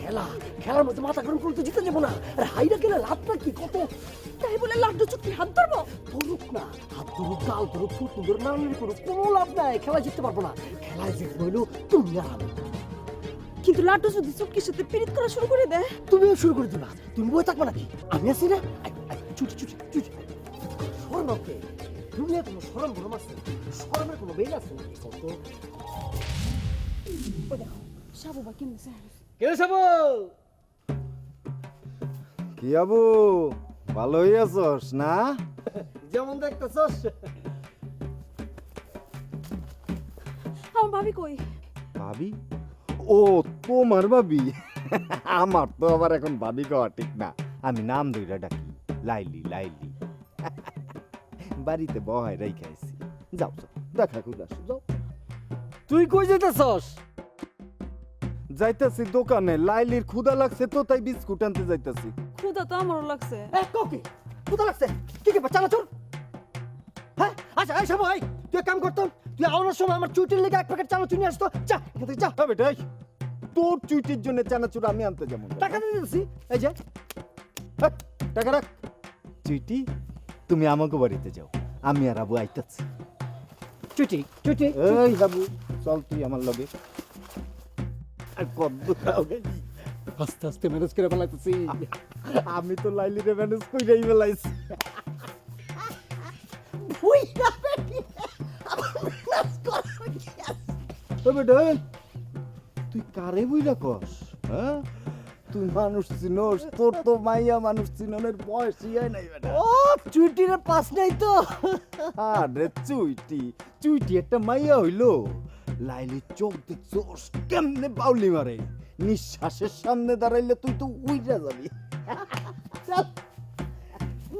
খেলা খেলার মধ্যে মাথা গরম করতে জিতে যাব না। আর হাইরা গেলে লাভটা কি? কত? তাই বলে লাড্ডু চুক্তি হাত ধরবো? ধরুক না হাত ধরুক গাল ধরুক ফুট ধরুক নানানি করুক কোনো লাভ নাই খেলা জিততে পারব না। খেলায় জিতবো হইল তুমি আর আমি। কিন্তু লাড্ডু যদি চুটকির সাথে পিরিত করা শুরু করে দেয়? তুমিও শুরু করে দিবা তুমি বয়ে থাকবে নাকি? আমি আছি না? ছুটি ছুটি ছুটি সরম ওকে। দুনিয়া কোনো সরম ভরম আছে সরমের কোনো বেল আছে কত? ও দেখো সাবু বা কেমনে স্যার কে সাবো কি আবু ভালো হইয়াছস না যেমন দেখতেছস আমার ভাবি কই ভাবি ও তোমার ভাবি আমার তো আবার এখন ভাবি কওয়া ঠিক না আমি নাম ধইরা ডাকি লাইলি লাইলি বাড়িতে বহাই রেখে আইছি যাও যাও দেখা করে আসো যাও তুই কই যেতেছস যাইতাছি দোকানে লাইলির ক্ষুদা লাগছে তো তাই বিস্কুট আনতে যাইতাছি। ক্ষুধা তো আমারও লাগছে। এ ককি লাগছে? কি কি বাচ্চা চোর হ্যাঁ আচ্ছা এই তুই কাম করতাম তুই আওয়ার সময় আমার চুটির লেগে এক প্যাকেট চানাচুর নিয়ে আসতো। হ্যাঁ বেটা তোর চুইটির জন্য চানাচুর আমি আনতে যাব। টাকা দিয়ে দিচ্ছি এই যে। টাকা রাখ। চুইটি তুমি আমাকে বাড়িতে যাও আমি আর আবু আইতাছি। চুটি চুটি এই বাবু চল তুই আমার লগে। আর কদ্দু আস্তে আস্তে ম্যানেজ করে ফেলাইতেছি। আমি তো ম্যানেজ কইরাই উই না ম্যানেজ ও তুই কারে বইলা কস হ্যাঁ? তুই মানুষ চিনস তোর তো মাইয়া মানুষ চিননের বয়সই হয় নাই ও চুটির পাস নাই তো। আরে চুইটি চুইটি একটা মাইয়া হইল। লাইলি চোখ দেখছোস কেমনে বাউলি মারে? নিঃশ্বাসের সামনে দাঁড়াইলে তুই তো উইরা যাবি।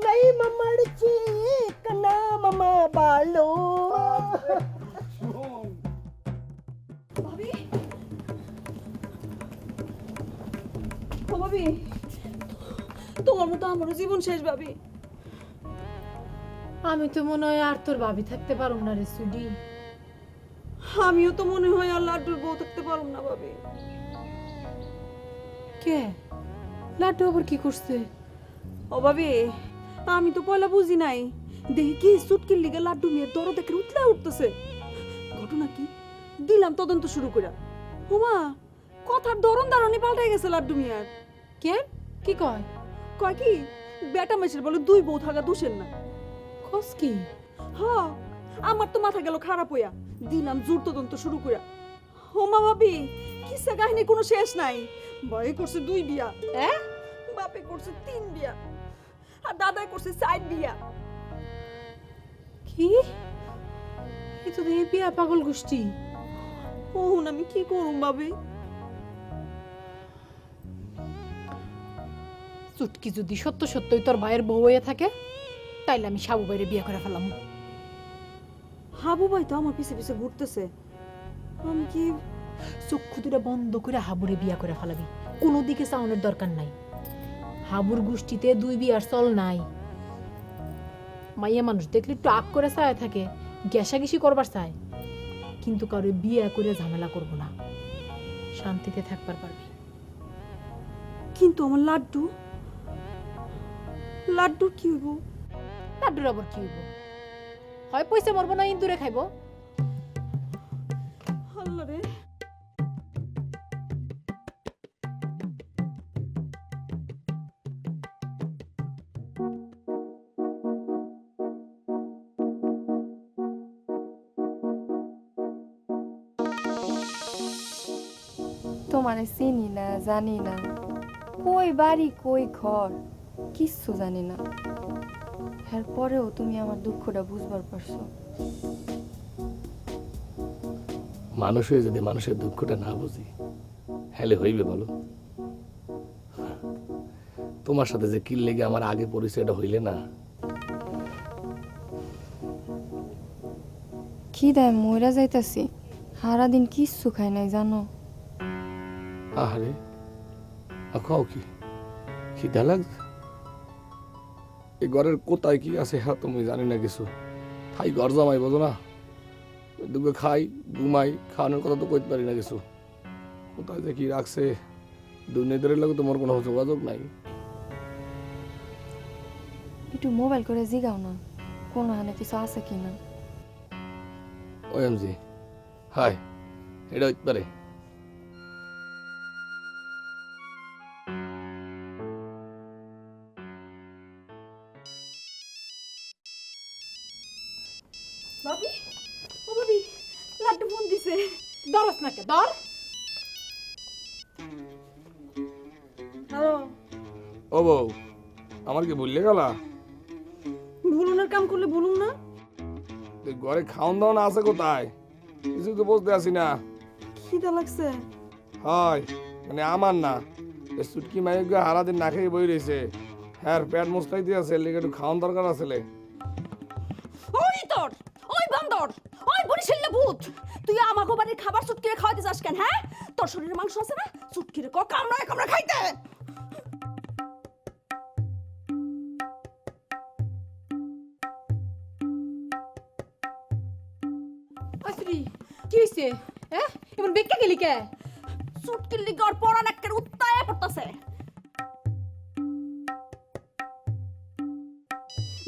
নাই মামার চিক না মামা বালো। ভাবি তোমার মতো আমারও জীবন শেষ ভাবি। আমি তো মনে হয় আর তোর ভাবি থাকতে পারুম না রে সুডি। আমিও তো মনে হয় আর লাড্ডুর বউ থাকতে পারলাম না ভাবি। কে? লাড্ডু আবার কি করছে? ও ভাবি আমি তো পয়লা বুঝি নাই। দেখি কি সুটকির লিগে লাড্ডু মেয়ের দর দেখে উঠলে উঠতেছে। ঘটনা কি? দিলাম তদন্ত শুরু করে হোমা কথার ধরন ধারণই পাল্টে গেছে লাড্ডু মিয়ার। কে? কি কয়? কয় কি? বেটা মেশের বলে দুই বউ থাকা দোষের না। খোঁজ কি? হ আমার তো মাথা গেল খারাপ হইয়া। দিলাম জোর তদন্ত শুরু কইরা। হোমা ভাবি কিসা কাহিনী কোনো শেষ নাই। ভয়ে করছে দুই বিয়া হ্যাঁ বাপে করছে তিন বিয়া আর দাদাই করছে চার বিয়া। কি? এ তো দেখি বিয়া পাগল গোষ্ঠী। ওহন আমি কি করুম ভাবি চুটকি যদি সত্য সত্যই তোর ভাইয়ের বউ হয়ে থাকে তাইলে আমি সাবু বাইরে বিয়ে করে ফেলাম। হাবু ভাই তো আমার পিছে পিছে ঘুরতেছে। আমি কি চক্ষু দুটা বন্ধ করে হাবুরে বিয়া করে ফেলাবি। কোনো দিকে চাউনের দরকার নাই। হাবুর গোষ্ঠীতে দুই বিয়ার চল নাই। মাইয়া মানুষ দেখলে একটু আগ করে চায় থাকে গ্যাসাগিসি করবার চায়। কিন্তু কারও বিয়া করে ঝামেলা করব না। শান্তিতে থাকবার পারবি। কিন্তু আমার লাড্ডু? লাড্ডু কি হইব? লাড্ডুর আবার কি হইব? হয় পয়সা মরবো না ইন্দুরে খাইবো। রে তোমারে চিনি না জানি না। কই বাড়ি কই ঘর কিচ্ছু জানি না। এর পরেও তুমি আমার দুঃখটা বুঝবার পারছ। মানুষ হয়ে যদি মানুষের দুঃখটা না বুঝি হ্যালে হইবে বলো। তোমার সাথে যে কিল লেগে আমার আগে পরিচয়টা হইলে না। কি দেয় মইরা যাইতাছি। সারাদিন কিচ্ছু খাই নাই জানো। আহারে খাও কি? খিদা লাগছে? এই ঘরের কোথায় কি আছে হ্যাঁ তুমি জানি না কিছু। তাই ঘর জামাই বোঝো না। দুগে খাই ঘুমাই খাওয়ানোর কথা তো কইতে পারি না কিছু। কোথায় যে কি রাখছে দুর্নীতির লাগে তোমার কোনো যোগাযোগ নাই। একটু মোবাইল করে জিগাও না কোনো হানে কিছু আছে কি না? ওএমজি হাই এটা হইতে পারে। দিছে দরস নাকে দর হ্যালো। ও বউ আমার কি ভুললে গেলা ভুলুনের কাম করলে বলুন না? ঘরে খাওন দাওয়ান আছে কোথায়? কিছু তো বুঝতে আসি না। খিদা লাগছে। হয় মানে আমার না। সুটকি মাইক হারা দিন না খেয়ে বই রয়েছে হ্যাঁ পেট মুস্তাইতে আছে লিগে একটু খাওয়ান দরকার আছে ওই তোর ওই বান্দর ওই বরিশাল্লা ভূত। তুই আমাকে বাড়ির খাবার চুটকিরে খাওয়াতে যাস কেন হ্যাঁ? তোর শরীরে মাংস আছে না? চুটকিরে ক কামড়ায় কামড়া খাইতে। আসরি কি হইছে? হ্যাঁ? এমন বেক্কা গেলি কে? চুটকির লিগে ওর পরান একের উত্তায় পড়তাছে।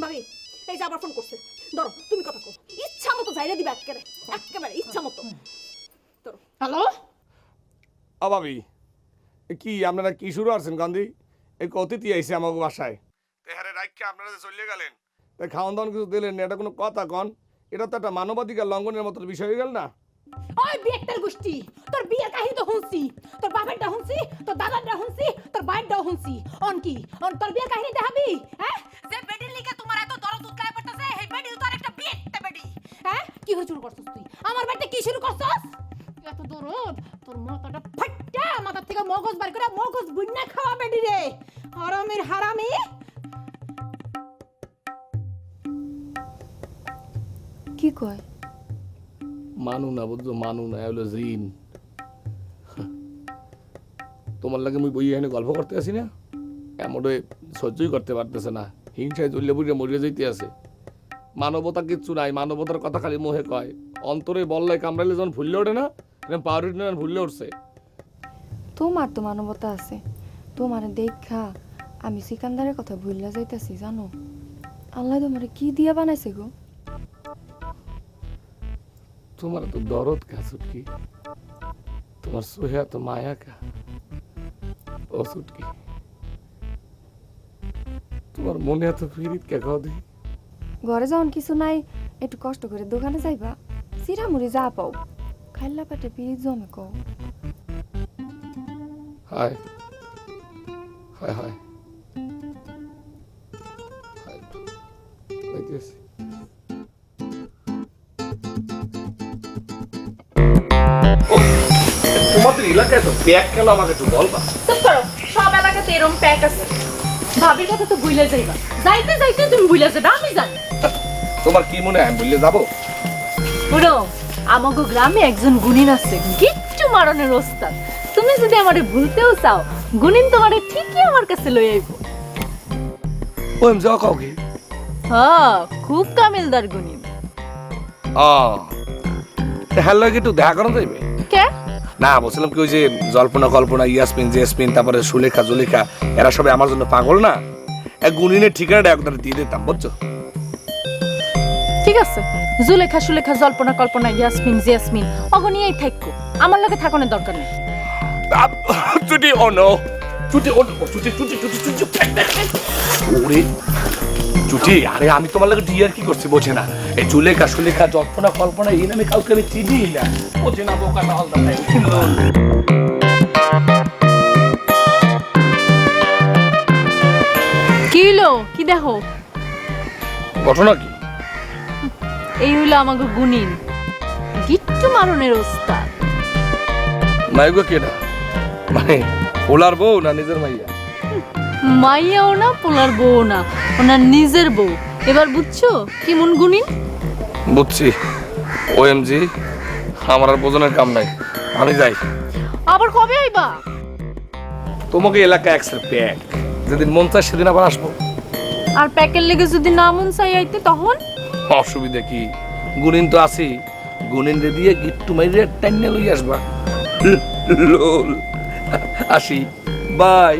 ভাবি এই যে আবার ফোন করছে। ধরো তুমি কথা কো ইচ্ছা মতো যাইরে দিবা একেবারে একেবারে ইচ্ছা মতো। ধরো। হ্যালো? অভাবি কি আপনারা কি শুরু আছেন গান্ধী? এই অতিথি আইসে আমাকে বাসায়। তেহারে রাখকে আপনারা যে চলে গেলেন। তাই খাওয়ান দাওয়ান কিছু দিলেন না এটা কোনো কথা কন? এটা তো একটা মানবাধিকার লঙ্ঘনের মতো বিষয় হয়ে গেল না? ওই বিয়েটার গোষ্ঠী তোর বিয়ের কাহিনী তো শুনছি। তোর বাবারটা শুনছি তোর দাদারটা শুনছি তোর বাইরটাও শুনছি। অন কি? অন তোর বিয়ের কাহিনী দেখাবি হ্যাঁ? কি হয়ে শুরু করছস তুই? আমার বাড়িতে কি শুরু করছস? এত দরদ তোর মাথাটা ফাটটা মাথা থেকে মগজ বার করে মগজ বুন্না খাওয়া বেডি রে। হারামের হারামি। কি কয়? মানু না বুঝছ মানু না হলো জিন। তোমার লাগে মুই বই এখানে গল্প করতে আসি না? এমন সহ্যই করতে পারতেছে না। হিংসায় চললে বুড়িয়ে মরিয়ে যাইতে আছে। মানবতা কিচ্ছু নাই মানবতার কথা খালি মোহে কয়। অন্তরে বললে কামড়াইলে যখন ভুললে ওঠে না এরকম পাউরুটি না ভুললে উঠছে। তোমার তো মানবতা আছে। তোমার দেখা আমি সিকান্দারের কথা ভুললা যাইতাছি জানো? আল্লাহ তোমারে কি দিয়া বানাইছে গো? তোমার তো দরদ কা সুটকি? তোমার সোহা তো মায়া কা? ও সুটকি। তোমার মনে এত ফিরিত কে কাও দেখি ঘরে যখন কিছু নাই একটু কষ্ট করে দোকানে যাইবা সিরামুড়ি যা পাও। খাইলা পেটে পিড়ি জমে কও। হায় হায় হায়। হায় তোমাদের এলাকায় তো ব্যাগ কেন আমাকে একটু বলবা। চুপ করো সব এলাকাতে এরম প্যাক আছে। ভাবির কথা তো ভুলে যাইবা। যাইতে যাইতে তুমি ভুলে যাবে আমি জানি। তোমার কি মনে হয় বললে যাব? পুরো আমাগো গ্রামে একজন গুণিন আছে গিট্টু মারনের ওস্তাদ। তুমি যদি আমারে ভুলতেও চাও গুণিন তোমারে ঠিকই আমার কাছে লই আইব। ও এম যাওয়া কাউকে। হ্যাঁ খুব কামিলদার গুণিন। ও হ্যালো একটু দেখা করা যাইবে? কে? না বলছিলাম কি ওই যে জল্পনা কল্পনা ইয়াসমিন জেসমিন তারপরে সুলেখা জুলেখা এরা সবাই আমার জন্য পাগল না? এক গুণিনের ঠিকানাটা একদম দিয়ে দিতাম বুঝছ? ঠিক আছে। জুলেখা সুলেখা জল্পনা কল্পনা ইয়াসমিন জিয়াসমিন অগনিয়াই থাকো আমার লগে থাকনের দরকার নেই। যদি অনো চুটি ও চুটি চুটি চুটি চুটি ওরে চুটি আরে আমি তোমার লাগে ডিয়ার কি করছি বোঝে না। এই জুলেখা সুলেখা জল্পনা কল্পনা এই নামে কাউকে আমি চিনি না। বোঝে না বোকা না হলদা কি কি দেখো? ঘটনা কি? এই হইল আমাগো গুণিন। গিট্টু মারনের ওস্তাদ। মাইগো কেডা? মানে ওলার বউ না নিজের মাইয়া? মাইয়াও না পোলার বউ না ওনার নিজের বউ। এবার বুঝছ কেমন গুণিন বুঝছি। ওএমজি আমার আর বোঝনের কাম নাই। আমি যাই। আবার কবে আইবা? তোমাকে এলাকা একসের প্যাক যেদিন মন চায় সেদিন আবার আসব। আর প্যাকের লেগে যদি না মন চাই আইতে তখন? অসুবিধা কি? গুণিন তো আছি। গুনিনরে দিয়ে গিট্টু মাইরে টাইনে লই আসবা। লোল। আসি বাই